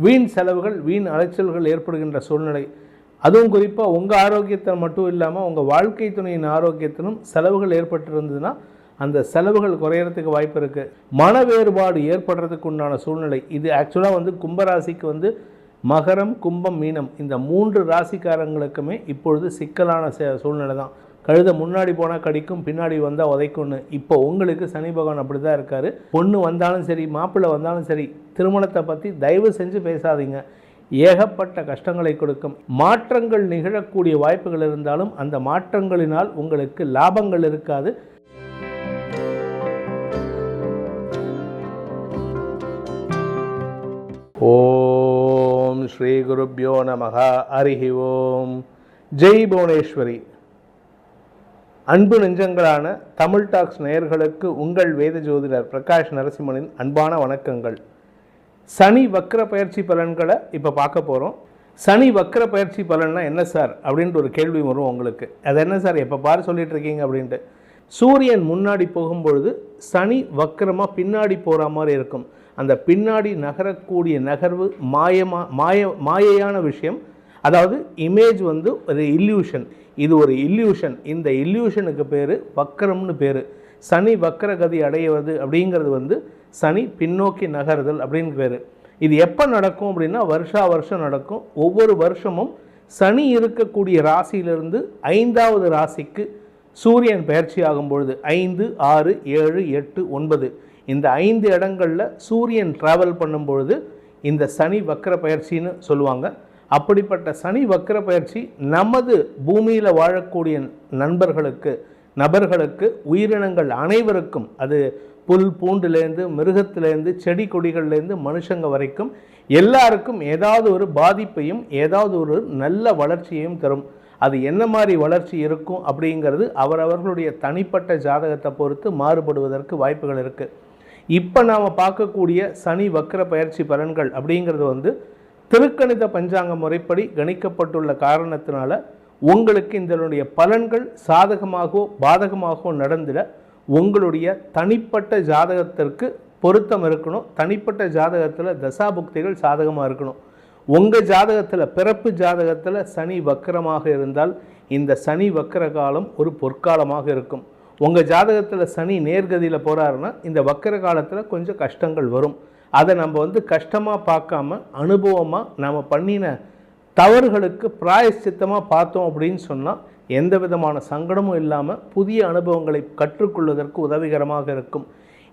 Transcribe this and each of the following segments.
வீண் செலவுகள் வீண் அலைச்சல்கள் ஏற்படுகின்ற சூழ்நிலை. அதுவும் குறிப்பாக உங்கள் ஆரோக்கியத்தில் மட்டும் இல்லாமல் உங்கள் வாழ்க்கை துணையின் ஆரோக்கியத்திலும் செலவுகள் ஏற்பட்டிருந்ததுன்னா அந்த செலவுகள் குறையறதுக்கு வாய்ப்பு இருக்குது மன வேறுபாடு ஏற்படுறதுக்கு உண்டான சூழ்நிலை. இது ஆக்சுவலாக வந்து கும்பராசிக்கு வந்து மகரம் கும்பம் மீனம் இந்த மூன்று ராசிக்காரங்களுக்குமே இப்பொழுது சிக்கலான சே- சூழ்நிலை தான் கழுதை முன்னாடி போனால் கடிக்கும் பின்னாடி வந்தால் உதைக்கும்னு. இப்போ உங்களுக்கு சனி பகவான் அப்படி தான் இருக்கார். பொண்ணு வந்தாலும் சரி மாப்பிள்ளை வந்தாலும் சரி திருமணத்தை பற்றி தயவு செஞ்சு பேசாதீங்க. ஏகப்பட்ட கஷ்டங்களை கொடுக்கும். மாற்றங்கள் நிகழக்கூடிய வாய்ப்புகள் இருந்தாலும் அந்த மாற்றங்களினால் உங்களுக்கு லாபங்கள் இருக்காது. ஓம் ஸ்ரீ குருப்யோ நமக அரிஹி ஓம். ஜெய் புவனேஸ்வரி. அன்பு நெஞ்சங்களான தமிழ் டாக்ஸ் நேயர்களுக்கு உங்கள் வேத ஜோதிடர் பிரகாஷ் நரசிம்மனின் அன்பான வணக்கங்கள். சனி வக்கர பயிற்சி பலன்களை இப்போ பார்க்க போகிறோம் சனி வக்கர பயிற்சி பலன்னா என்ன சார்? அப்படின்ட்டு ஒரு கேள்வி வரும் உங்களுக்கு. அது என்ன சார்? எப்போ பாரு சொல்லிட்டு இருக்கீங்க அப்படின்ட்டு. சூரியன் முன்னாடி போகும்பொழுது சனி வக்கரமாக பின்னாடி போகிற மாதிரி இருக்கும். அந்த பின்னாடி நகரக்கூடிய நகர்வு மாயமா மாய மாயையான விஷயம் அதாவது இமேஜ் வந்து ஒரு இல்யூஷன் இது ஒரு இல்யூஷன் இந்த இல்யூஷனுக்கு பேர் வக்கரம்னு பேர். சனி வக்கரகதி அடைவது அப்படிங்கிறது வந்து சனி பின்னோக்கி நகருதல் அப்படின்னு பேர். இது எப்போ நடக்கும் அப்படின்னா வருஷா வருஷம் நடக்கும். ஒவ்வொரு வருஷமும் சனி இருக்கக்கூடிய ராசியிலிருந்து ஐந்தாவது ராசிக்கு சூரியன் பயிற்சி ஆகும் பொழுது ஐந்து ஆறு ஏழு எட்டு ஒன்பது. இந்த ஐந்து இடங்களில் சூரியன் ட்ராவல் பண்ணும் பொழுது இந்த சனி வக்கர பயிற்சின்னு சொல்லுவாங்க. அப்படிப்பட்ட சனி வக்கர பயிற்சி நமது பூமியில் வாழக்கூடிய நண்பர்களுக்கு நபர்களுக்கு உயிரினங்கள் அனைவருக்கும் அது புல் பூண்டுலேருந்து மிருகத்திலேருந்து செடி கொடிகள்லேருந்து மனுஷங்க வரைக்கும் எல்லாருக்கும் ஏதாவது ஒரு பாதிப்பையும் ஏதாவது ஒரு நல்ல வளர்ச்சியையும் தரும். அது என்ன மாதிரி வளர்ச்சி இருக்கும் அப்படிங்கிறது அவரவர்களுடைய தனிப்பட்ட ஜாதகத்தை பொறுத்து மாறுபடுவதற்கு வாய்ப்புகள் இருக்குது இப்போ நாம் பார்க்கக்கூடிய சனி வக்கர பயிற்சி பலன்கள் அப்படிங்கிறது வந்து திருக்கணித பஞ்சாங்க முறைப்படி கணிக்கப்பட்டுள்ள காரணத்தினால உங்களுக்கு இதனுடைய பலன்கள் சாதகமாகவோ பாதகமாகவோ நடந்திட உங்களுடைய தனிப்பட்ட ஜாதகத்திற்கு பொருத்தம் இருக்கணும். தனிப்பட்ட ஜாதகத்தில் தசாபுக்திகள் சாதகமாக இருக்கணும். உங்கள் ஜாதகத்தில் பிறப்பு ஜாதகத்தில் சனி வக்கரமாக இருந்தால் இந்த சனி வக்கர காலம் ஒரு பொற்காலமாக இருக்கும். உங்கள் ஜாதகத்தில் சனி நேர்கதியில் போகிறாருன்னா இந்த வக்கர காலத்தில் கொஞ்சம் கஷ்டங்கள் வரும். அதை நம்ம வந்து கஷ்டமாக பார்க்காம அனுபவமாக நாம் பண்ணின தவறுகளுக்கு பிராயசித்தமாக பார்த்தோம் அப்படின்னு சொன்னால் எந்த விதமான சங்கடமும் இல்லாமல் புதிய அனுபவங்களை கற்றுக்கொள்வதற்கு உதவிகரமாக இருக்கும்.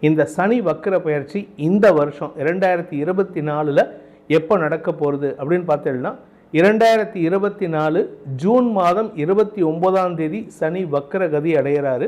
இந்த சனி வக்கர பயிற்சி இந்த வருஷம் இரண்டாயிரத்தி இருபத்தி நாலில் எப்போ நடக்க போகிறது அப்படின்னு பார்த்தீங்கன்னா இரண்டாயிரத்தி இருபத்தி நாலு ஜூன் மாதம் இருபத்தி ஒம்போதாம் தேதி சனி வக்கரகதி அடைகிறாரு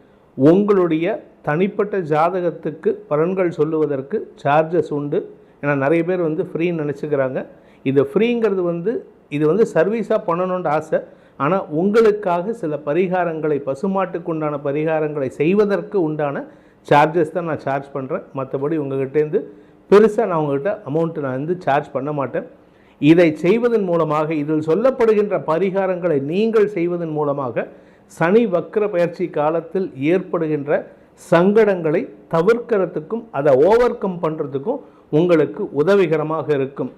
உங்களுடைய தனிப்பட்ட ஜாதகத்துக்கு பலன்கள் சொல்லுவதற்கு சார்ஜஸ் உண்டு. ஏன்னா நிறைய பேர் வந்து ஃப்ரீன்னு நினச்சிக்கிறாங்க. இது ஃப்ரீங்கிறது வந்து இது வந்து சர்வீஸாக பண்ணணுன்ற ஆசை. ஆனால் உங்களுக்காக சில பரிகாரங்களை பசுமாட்டுக்கு உண்டான பரிகாரங்களை செய்வதற்கு உண்டான சார்ஜஸ் தான் நான் சார்ஜ் பண்ணுறேன் மற்றபடி உங்ககிட்டேருந்து பெருசாக நான் உங்ககிட்ட அமௌண்ட்டு நான் வந்து சார்ஜ் பண்ண மாட்டேன். இதை செய்வதன் மூலமாக இதில் சொல்லப்படுகின்ற பரிகாரங்களை நீங்கள் செய்வதன் மூலமாக சனி வக்கர பயிற்சி காலத்தில் ஏற்படுகின்ற சங்கடங்களை தவிர்க்கிறதுக்கும் அதை ஓவர் கம் பண்ணுறதுக்கும் உங்களுக்கு உதவிகரமாக இருக்கும்.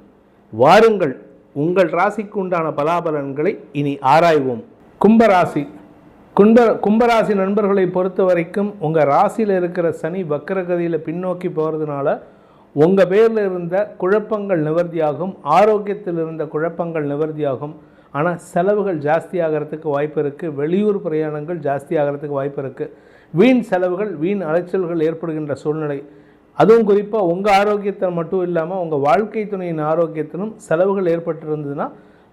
வாருங்கள் உங்கள் ராசிக்கு உண்டான பலாபலன்களை இனி ஆராய்வோம். கும்பராசி. கும்ப கும்பராசி நண்பர்களை பொறுத்த வரைக்கும் உங்கள் ராசியில் இருக்கிற சனி வக்கரகதியில் பின்னோக்கி போகிறதுனால உங்கள் பேரில் இருந்த குழப்பங்கள் நிவர்த்தியாகும் ஆரோக்கியத்தில் இருந்த குழப்பங்கள் நிவர்த்தியாகும். ஆனால் செலவுகள் ஜாஸ்தி ஆகிறதுக்கு வாய்ப்பு இருக்குது வெளியூர் பிரயாணங்கள் ஜாஸ்தி ஆகிறதுக்கு வாய்ப்பு இருக்குது வீண் செலவுகள் வீண் அலைச்சல்கள் ஏற்படுகின்ற சூழ்நிலை. அதுவும் குறிப்பாக உங்கள் ஆரோக்கியத்தில் மட்டும் இல்லாமல் உங்கள் வாழ்க்கை துணையின் ஆரோக்கியத்திலும் செலவுகள் ஏற்பட்டிருந்ததுன்னா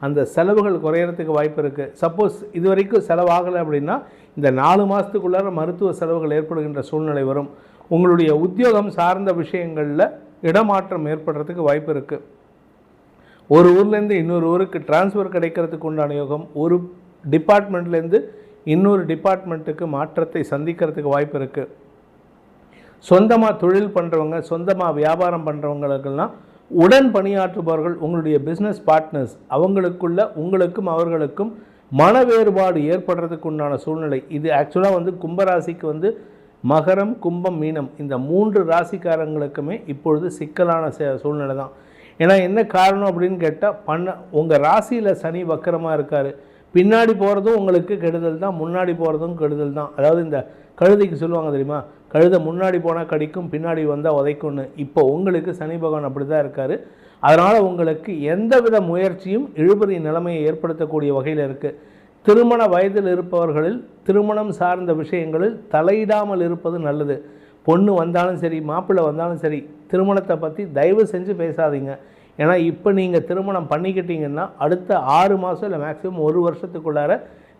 அந்த செலவுகள் குறையறதுக்கு வாய்ப்பு இருக்குது சப்போஸ் இது வரைக்கும் செலவாகலை அப்படின்னா இந்த நாலு மாதத்துக்குள்ளார மருத்துவ செலவுகள் ஏற்படுகின்ற சூழ்நிலை வரும். உங்களுடைய உத்தியோகம் சார்ந்த விஷயங்களில் இடமாற்றம் ஏற்படுறதுக்கு வாய்ப்பு இருக்குது ஒரு ஊர்லேருந்து இன்னொரு ஊருக்கு டிரான்ஸ்ஃபர் கிடைக்கிறதுக்கு உண்டான யோகம் ஒரு டிபார்ட்மெண்ட்லேருந்து இன்னொரு டிபார்ட்மெண்ட்டுக்கு மாற்றத்தை சந்திக்கிறதுக்கு வாய்ப்பு இருக்குது சொந்தமாக தொழில் பண்ணுறவங்க சொந்தமாக வியாபாரம் பண்ணுறவங்களுக்கெல்லாம் உடன் பணியாற்றுபவர்கள் உங்களுடைய பிஸ்னஸ் பார்ட்னர்ஸ் அவங்களுக்குள்ள உங்களுக்கும் அவர்களுக்கும் மன வேறுபாடு ஏற்படுறதுக்கு உண்டான சூழ்நிலை. இது ஆக்சுவலாக வந்து கும்பராசிக்கு வந்து மகரம் கும்பம் மீனம் இந்த மூன்று ராசிக்காரங்களுக்குமே இப்பொழுது சிக்கலான சூழ்நிலை தான் ஏன்னா என்ன காரணம் அப்படின்னு கேட்டால் பண்ண உங்கள் ராசியில் சனி வக்கரமாக இருக்கார். பின்னாடி போகிறதும் உங்களுக்கு கெடுதல் தான் முன்னாடி போகிறதும் கெடுதல் தான். அதாவது இந்த கழுதைக்கு சொல்லுவாங்க தெரியுமா? கழுதை முன்னாடி போனால் கடிக்கும் பின்னாடி வந்தால் உதைக்கும்னு. இப்போ உங்களுக்கு சனி பகவான் அப்படி தான் இருக்கார். அதனால் உங்களுக்கு எந்தவித முயற்சியும் இழுபறி நிலைமையை ஏற்படுத்தக்கூடிய வகையில் இருக்குது திருமண வயதில் இருப்பவர்களில் திருமணம் சார்ந்த விஷயங்களில் தலையிடாமல் இருப்பது நல்லது. பொண்ணு வந்தாலும் சரி மாப்பிள்ளை வந்தாலும் சரி திருமணத்தை பற்றி தயவு செஞ்சு பேசாதீங்க. ஏன்னா இப்போ நீங்கள் திருமணம் பண்ணிக்கிட்டீங்கன்னா அடுத்த ஆறு மாதம் இல்லை மேக்ஸிமம் ஒரு வருஷத்துக்குள்ளார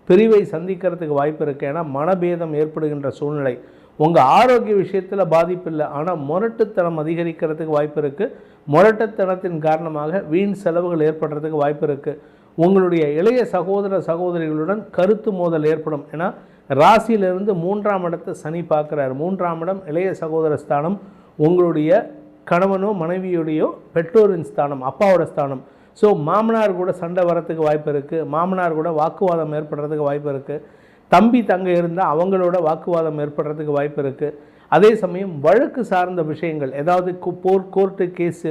பிரிவை சந்திக்கிறதுக்கு வாய்ப்பு இருக்குது ஏன்னா மனபேதம் ஏற்படுகின்ற சூழ்நிலை. உங்கள் ஆரோக்கிய விஷயத்தில் பாதிப்பு இல்லை ஆனால் முரட்டுத்தனம் அதிகரிக்கிறதுக்கு வாய்ப்பு இருக்குது முரட்டுத்தனத்தின் காரணமாக வீண் செலவுகள் ஏற்படுறதுக்கு வாய்ப்பு இருக்குது உங்களுடைய இளைய சகோதர சகோதரிகளுடன் கருத்து மோதல் ஏற்படும். ஏன்னா ராசியிலிருந்து மூன்றாம் இடத்தை சனி பார்க்குறாரு. மூன்றாம் இடம் இளைய சகோதர ஸ்தானம். உங்களுடைய கணவனோ மனைவியுடையோ பெற்றோரின் ஸ்தானம் அப்பாவோட ஸ்தானம். ஸோ மாமனார் கூட சண்டை வரத்துக்கு வாய்ப்பு இருக்குது மாமனார் கூட வாக்குவாதம் ஏற்படுறதுக்கு வாய்ப்பு இருக்குது தம்பி தங்க இருந்தால் அவங்களோட வாக்குவாதம் ஏற்படுறதுக்கு வாய்ப்பு இருக்குது அதே சமயம் வழக்கு சார்ந்த விஷயங்கள் ஏதாவது போர் கோர்ட்டு கேஸு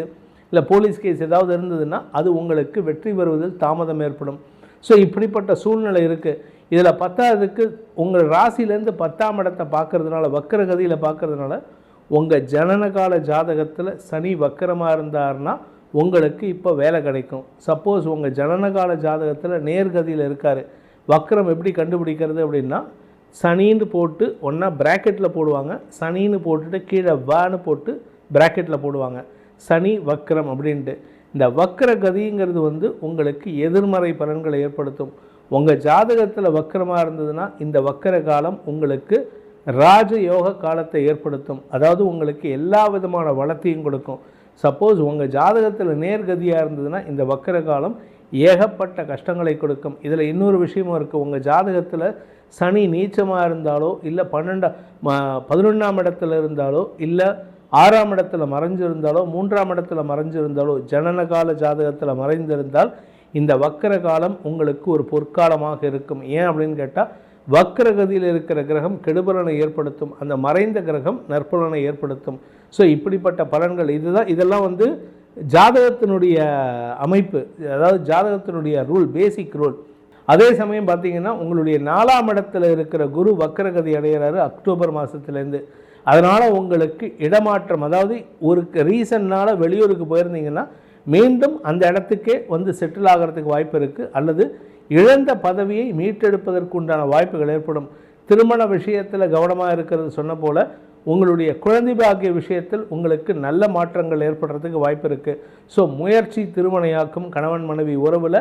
இல்லை போலீஸ் கேஸ் ஏதாவது இருந்ததுன்னா அது உங்களுக்கு வெற்றி பெறுவதில் தாமதம் ஏற்படும். ஸோ இப்படிப்பட்ட சூழ்நிலை இருக்குது இதில் பத்தாவதுக்கு உங்கள் ராசியிலேருந்து பத்தாம் இடத்தை பார்க்குறதுனால வக்கரகதியில் பார்க்கறதுனால உங்கள் ஜனனகால ஜாதகத்தில் சனி வக்கரமாக இருந்தார்னா உங்களுக்கு இப்போ வேலை கிடைக்கும். சப்போஸ் உங்கள் ஜனனகால ஜாதகத்தில் நேர்கதியில் இருக்கார். வக்கரம் எப்படி கண்டுபிடிக்கிறது அப்படின்னா சனின்னு போட்டு ஒன்றா ப்ராக்கெட்டில் போடுவாங்க. சனின்னு போட்டுட்டு கீழே வான்னு போட்டு ப்ராக்கெட்டில் போடுவாங்க. சனி வக்கரம் அப்படின்ட்டு. இந்த வக்கர கதிங்கிறது வந்து உங்களுக்கு எதிர்மறை பலன்களை ஏற்படுத்தும். உங்கள் ஜாதகத்தில் வக்கரமாக இருந்ததுன்னா இந்த வக்கர காலம் உங்களுக்கு ராஜயோக காலத்தை ஏற்படுத்தும். அதாவது உங்களுக்கு எல்லா விதமான வளத்தையும் கொடுக்கும். சப்போஸ் உங்கள் ஜாதகத்தில் நேர்கதியாக இருந்ததுன்னா இந்த வக்கர காலம் ஏகப்பட்ட கஷ்டங்களை கொடுக்கும். இதில் இன்னொரு விஷயமும் இருக்குது உங்கள் ஜாதகத்தில் சனி நீச்சமாக இருந்தாலோ இல்லை பன்னெண்டாம் பதினொன்றாம் இடத்துல இருந்தாலோ இல்லை ஆறாம் இடத்துல மறைஞ்சிருந்தாலோ மூன்றாம் இடத்துல மறைஞ்சிருந்தாலோ ஜனனகால ஜாதகத்தில் மறைந்திருந்தால் இந்த வக்கர காலம் உங்களுக்கு ஒரு பொற்காலமாக இருக்கும். ஏன் அப்படின்னு கேட்டால் வக்கரகதியில் இருக்கிற கிரகம் கெடுபலனை ஏற்படுத்தும். அந்த மறைந்த கிரகம் நற்பலனை ஏற்படுத்தும். ஸோ இப்படிப்பட்ட பலன்கள் இதுதான். இதெல்லாம் வந்து ஜாதகத்தினுடைய அமைப்பு. அதாவது ஜாதகத்தினுடைய ரூல் பேசிக் ரூல் அதே சமயம் பார்த்தீங்கன்னா உங்களுடைய நாலாம் இடத்துல இருக்கிற குரு வக்கரகதி அடைகிறாரு அக்டோபர் மாதத்துலேருந்து அதனால் உங்களுக்கு இடமாற்றம் அதாவது ஒரு ரீசன்னால் வெளியூருக்கு போயிருந்தீங்கன்னா மீண்டும் அந்த இடத்துக்கே வந்து செட்டில் ஆகிறதுக்கு வாய்ப்பு இருக்குது அல்லது இழந்த பதவியை மீட்டெடுப்பதற்கு உண்டான வாய்ப்புகள் ஏற்படும். திருமண விஷயத்தில் கவனமாக இருக்கிறது சொன்ன போல் உங்களுடைய குழந்தை பாக்கிய விஷயத்தில் உங்களுக்கு நல்ல மாற்றங்கள் ஏற்படுறதுக்கு வாய்ப்பு இருக்குது ஸோ முயற்சி திருமணையாக்கும் கணவன் மனைவி உறவில்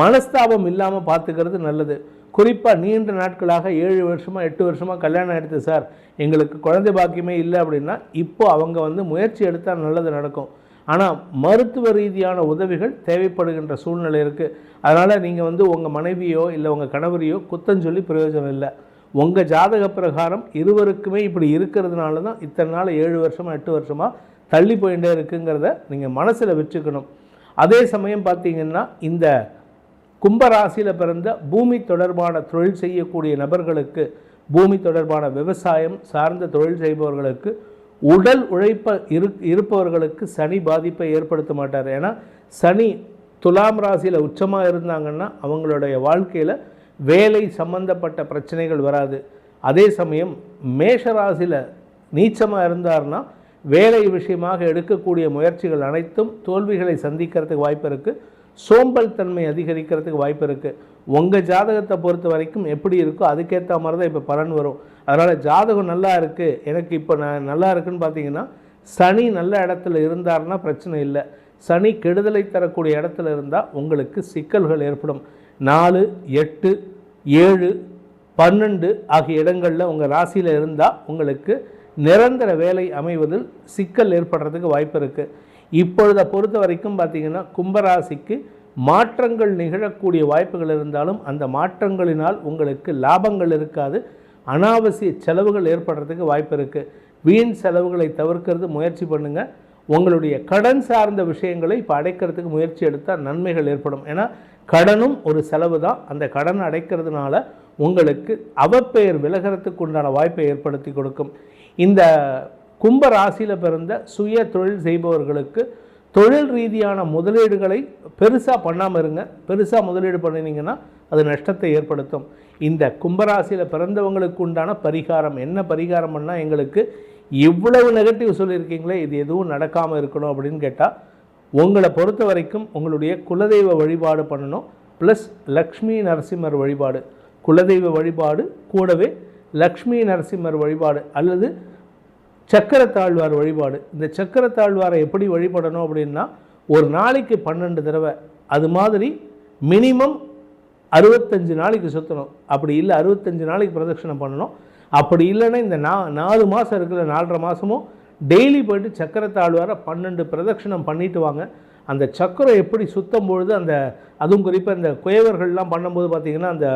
மனஸ்தாபம் இல்லாமல் பார்த்துக்கிறது நல்லது. குறிப்பாக நீண்ட நாட்களாக ஏழு வருஷமாக எட்டு வருஷமாக கல்யாணம் ஆகிடுது சார். எங்களுக்கு குழந்தை பாக்கியமே இல்லை அப்படின்னா இப்போது அவங்க வந்து முயற்சி எடுத்தால் நல்லது நடக்கும். ஆனால் மருத்துவ ரீதியான உதவிகள் தேவைப்படுகின்ற சூழ்நிலை இருக்குது அதனால் நீங்கள் வந்து உங்கள் மனைவியோ இல்லை உங்கள் கணவரையோ குத்தம் சொல்லி பிரயோஜனம் இல்லை. உங்கள் ஜாதக பிரகாரம் இருவருக்குமே இப்படி இருக்கிறதுனால தான் இத்தனை நாள் ஏழு வருஷமாக எட்டு வருஷமாக தள்ளி போயிட்டே இருக்குங்கிறத நீங்கள் மனசில் வச்சுக்கணும். அதே சமயம் பார்த்தீங்கன்னா இந்த கும்பராசியில் பிறந்த பூமி தொடர்பான தொழில் செய்யக்கூடிய நபர்களுக்கு பூமி தொடர்பான விவசாயம் சார்ந்த தொழில் செய்பவர்களுக்கு உடல் உழைப்ப இரு இருப்பவர்களுக்கு சனி பாதிப்பை ஏற்படுத்த மாட்டார். ஏன்னா சனி துலாம் ராசியில் உச்சமாக இருந்தாங்கன்னா அவங்களுடைய வாழ்க்கையில் வேலை சம்பந்தப்பட்ட பிரச்சனைகள் வராது. அதே சமயம் மேஷ ராசியில் நீச்சமாக இருந்தார்னா வேலை விஷயமாக எடுக்கக்கூடிய முயற்சிகள் அனைத்தும் தோல்விகளை சந்திக்கிறதுக்கு வாய்ப்பு இருக்குது சோம்பல் தன்மை அதிகரிக்கிறதுக்கு வாய்ப்பு இருக்குது உங்கள் ஜாதகத்தை பொறுத்த வரைக்கும் எப்படி இருக்கோ அதுக்கேற்ற மாதிரி தான் இப்போ பலன் வரும். அதனால் ஜாதகம் நல்லா இருக்குது எனக்கு இப்போ நான் நல்லா இருக்குன்னு பார்த்தீங்கன்னா சனி நல்ல இடத்துல இருந்தாருன்னா பிரச்சனை இல்லை. சனி கெடுதலை தரக்கூடிய இடத்துல இருந்தால் உங்களுக்கு சிக்கல்கள் ஏற்படும். நாலு எட்டு ஏழு பன்னெண்டு ஆகிய இடங்களில் உங்கள் ராசியில் இருந்தால் உங்களுக்கு நிரந்தர வேலை அமைவதில் சிக்கல் ஏற்படுறதுக்கு வாய்ப்பு இருக்குது இப்பொழுதை பொறுத்த வரைக்கும் பார்த்திங்கன்னா கும்பராசிக்கு மாற்றங்கள் நிகழக்கூடிய வாய்ப்புகள் இருந்தாலும் அந்த மாற்றங்களினால் உங்களுக்கு லாபங்கள் இருக்காது. அனாவசிய செலவுகள் ஏற்படுறதுக்கு வாய்ப்பு இருக்குது வீண் செலவுகளை தவிர்க்கிறது முயற்சி பண்ணுங்கள் உங்களுடைய கடன் சார்ந்த விஷயங்களை இப்போ அடைக்கிறதுக்கு முயற்சி எடுத்தால் நன்மைகள் ஏற்படும். ஏன்னா கடனும் ஒரு செலவு தான். அந்த கடன் அடைக்கிறதுனால உங்களுக்கு அவப்பெயர் விலகிறதுக்கு உண்டான வாய்ப்பை ஏற்படுத்தி கொடுக்கும். இந்த கும்ப ராசியில் பிறந்த சுய தொழில் செய்பவர்களுக்கு தொழில் ரீதியான முதலீடுகளை பெருசாக பண்ணாமல் இருங்க. பெருசாக முதலீடு பண்ணினீங்கன்னா அது நஷ்டத்தை ஏற்படுத்தும். இந்த கும்பராசியில் பிறந்தவங்களுக்கு உண்டான பரிகாரம் என்ன பரிகாரம் பண்ணால் எங்களுக்கு இவ்வளவு நெகட்டிவ் சொல்லியிருக்கீங்களே இது எதுவும் நடக்காமல் இருக்கணும் அப்படின்னு கேட்டால் உங்களை பொறுத்த வரைக்கும் உங்களுடைய குலதெய்வ வழிபாடு பண்ணணும். ப்ளஸ் லக்ஷ்மி நரசிம்மர் வழிபாடு. குலதெய்வ வழிபாடு கூடவே லக்ஷ்மி நரசிம்மர் வழிபாடு அல்லது சக்கரத்தாழ்வார் வழிபாடு. இந்த சக்கரத்தாழ்வாரை எப்படி வழிபடணும் அப்படின்னா ஒரு நாளைக்கு பன்னெண்டு தடவை. அது மாதிரி மினிமம் அறுபத்தஞ்சு நாளைக்கு சுற்றணும் அப்படி இல்லை அறுபத்தஞ்சு நாளைக்கு பிரதட்சணம் பண்ணணும். அப்படி இல்லைன்னா இந்த நா நாலு மாதம் இருக்கிற நாலரை மாதமும் டெய்லி போயிட்டு சக்கரத்தாழ்வாரை பன்னெண்டு பிரதட்சணம் பண்ணிட்டு வாங்க. அந்த சக்கரம் எப்படி சுத்தம் பொழுது அந்த அதுவும் குறிப்பாக இந்த குயவர்கள்லாம் பண்ணும்போது பார்த்திங்கன்னா அந்த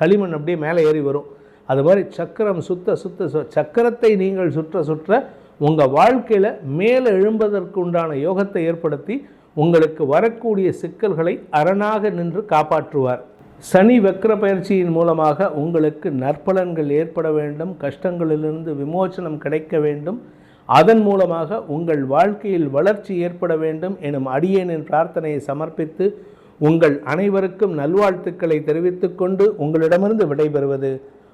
களிமண் அப்படியே மேலே ஏறி வரும். அது மாதிரி சக்கரம் சுத்த சுத்த சு சக்கரத்தை நீங்கள் சுற்ற சுற்ற உங்கள் வாழ்க்கையில் மேலே எழும்பதற்கு உண்டான யோகத்தை ஏற்படுத்தி உங்களுக்கு வரக்கூடிய சிக்கல்களை அரணாக நின்று காப்பாற்றுவார். சனி வக்ர பயிற்சியின் மூலமாக உங்களுக்கு நற்பலன்கள் ஏற்பட வேண்டும் கஷ்டங்களிலிருந்து விமோசனம் கிடைக்க வேண்டும். அதன் மூலமாக உங்கள் வாழ்க்கையில் வளர்ச்சி ஏற்பட வேண்டும் எனும் அடியேனின் பிரார்த்தனையை சமர்ப்பித்து உங்கள் அனைவருக்கும் நல்வாழ்த்துக்களை தெரிவித்துக்கொண்டு உங்களிடமிருந்து விடைபெறுவது